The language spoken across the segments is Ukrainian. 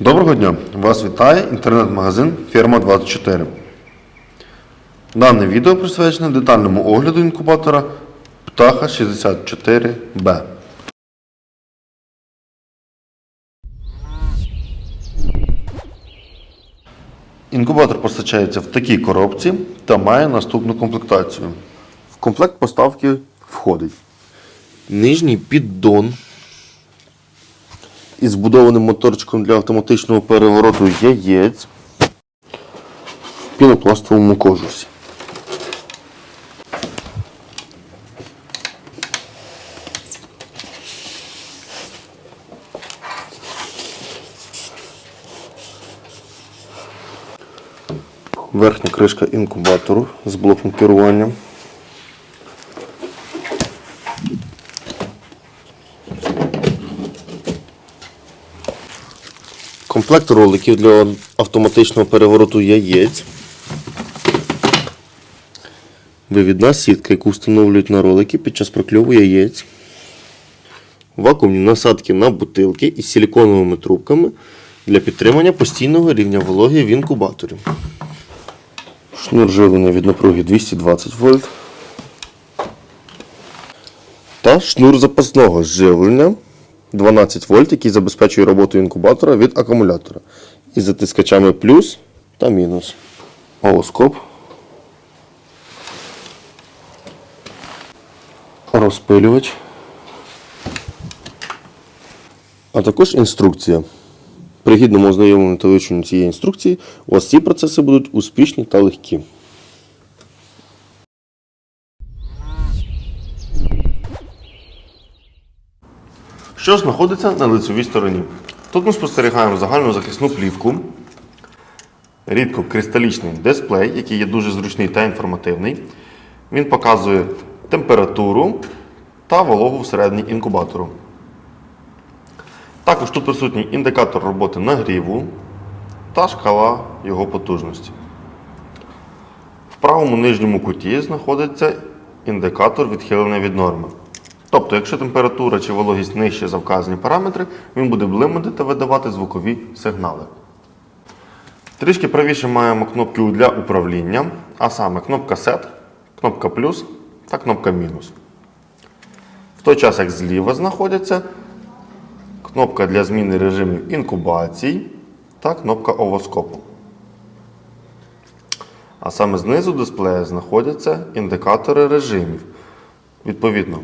Доброго дня! Вас вітає інтернет-магазин Ферма 24. Дане відео присвячене детальному огляду інкубатора Птаха 64Б. Інкубатор постачається в такій коробці та має наступну комплектацію. В комплект поставки входить нижній піддон із збудованим моторчиком для автоматичного перевороту яєць в пінопластовому кожусі. Верхня кришка інкубатору з блоком керування. Комплект роликів для автоматичного перевороту яєць. Вивідна сітка, яку встановлюють на ролики під час прокльову яєць. Вакуумні насадки на бутилки із силіконовими трубками для підтримання постійного рівня вологи в інкубаторі. Шнур живлення від напруги 220 вольт. Та шнур запасного живлення 12 вольт, який забезпечує роботу інкубатора від акумулятора із затискачами плюс та мінус. Олоскоп. Розпилювач. А також інструкція. При гідному ознайомленні та вивченню цієї інструкції у вас ці процеси будуть успішні та легкі. Що знаходиться на лицевій стороні? Тут ми спостерігаємо загальну захисну плівку, рідко кристалічний дисплей, який є дуже зручний та інформативний. Він показує температуру та вологу всередині інкубатору. Також тут присутній індикатор роботи нагріву та шкала його потужності. В правому нижньому куті знаходиться індикатор відхилення від норми. Тобто, якщо температура чи вологість нижче за вказані параметри, він буде блимати та видавати звукові сигнали. Трішки правіше маємо кнопки для управління, а саме кнопка SET, кнопка плюс та кнопка мінус. В той час, як зліва знаходяться кнопка для зміни режимів інкубації та кнопка овоскопу. А саме знизу дисплея знаходяться індикатори режимів. Відповідно,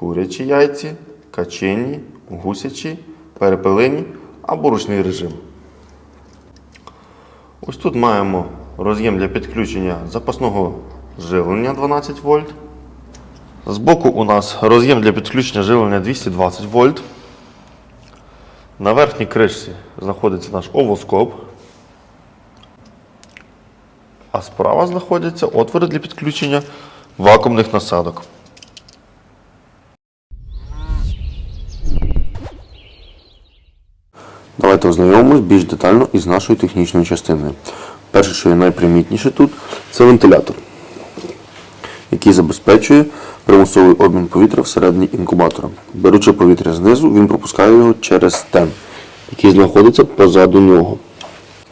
курячі яйці, качені, гусячі, перепелині або ручний режим. Ось тут маємо роз'єм для підключення запасного живлення 12 вольт. Збоку у нас роз'єм для підключення живлення 220 вольт. На верхній кришці знаходиться наш овоскоп. А справа знаходяться отвори для підключення вакуумних насадок. Давайте ознайомимось більш детально із нашою технічною частиною. Перше, що є найпримітніше тут, це вентилятор, який забезпечує примусовий обмін повітря всередині інкубатора. Беручи повітря знизу, він пропускає його через стен, який знаходиться позаду нього.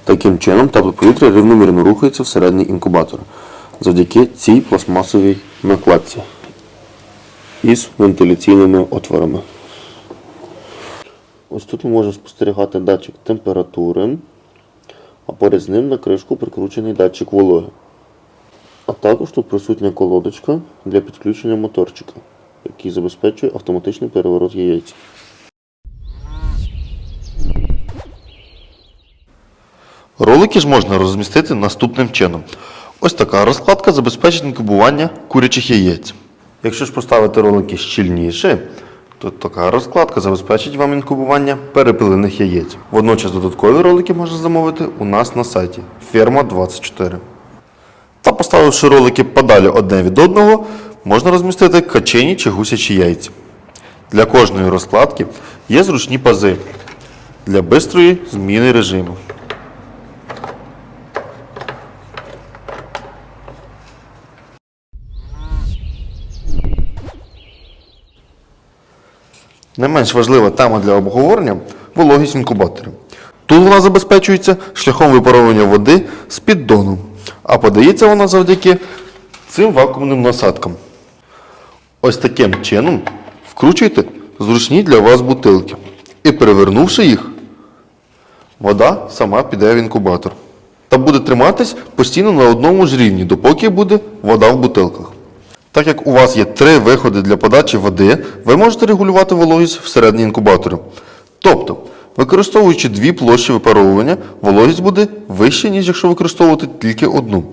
Таким чином, тепле повітря рівномірно рухається всередині інкубатора завдяки цій пластмасовій накладці із вентиляційними отворами. Ось тут ми можемо спостерігати датчик температури, а поряд з ним на кришку прикручений датчик вологи. А також тут присутня колодочка для підключення моторчика, який забезпечує автоматичний переворот яєць. Ролики ж можна розмістити наступним чином. Ось така розкладка забезпечить інкубування курячих яєць. Якщо ж поставити ролики щільніше, то така розкладка забезпечить вам інкубування перепилених яєць. Водночас додаткові ролики можна замовити у нас на сайті Ферма 24. Та поставивши ролики подалі одне від одного, можна розмістити качені чи гусячі яйця. Для кожної розкладки є зручні пази для бистрої зміни режиму. Не менш важлива тема для обговорення вологість інкубаторів. Тут вона забезпечується шляхом випаровування води з піддону, а подається вона завдяки цим вакуумним насадкам. Ось таким чином вкручуйте зручні для вас бутилки. І перевернувши їх, вода сама піде в інкубатор. Та буде триматись постійно на одному ж рівні, допоки буде вода в бутилках. Так як у вас є три виходи для подачі води, ви можете регулювати вологість всередині інкубатора. Тобто, використовуючи дві площі випаровування, вологість буде вища, ніж якщо використовувати тільки одну.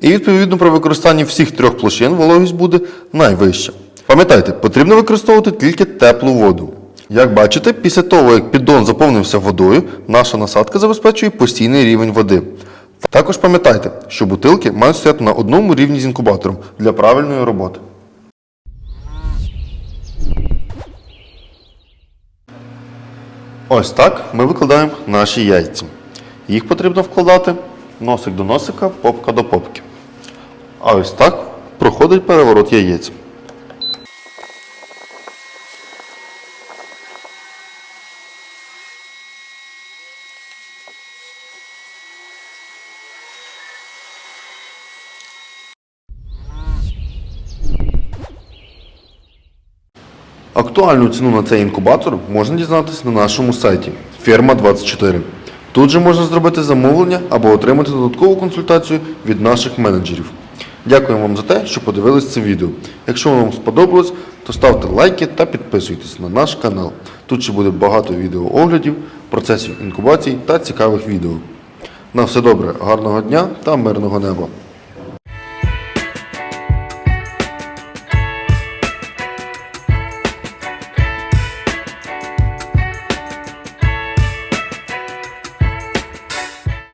І відповідно при використанні всіх трьох площин вологість буде найвища. Пам'ятайте, потрібно використовувати тільки теплу воду. Як бачите, після того, як піддон заповнився водою, наша насадка забезпечує постійний рівень води. Також пам'ятайте, що бутилки мають стояти на одному рівні з інкубатором для правильної роботи. Ось так ми викладаємо наші яйця. Їх потрібно вкладати носик до носика, попка до попки. А ось так проходить переворот яєць. Актуальну ціну на цей інкубатор можна дізнатися на нашому сайті Ферма24. Тут же можна зробити замовлення або отримати додаткову консультацію від наших менеджерів. Дякуємо вам за те, що подивились це відео. Якщо вам сподобалось, то ставте лайки та підписуйтесь на наш канал. Тут ще буде багато відеооглядів, процесів інкубації та цікавих відео. На все добре, гарного дня та мирного неба!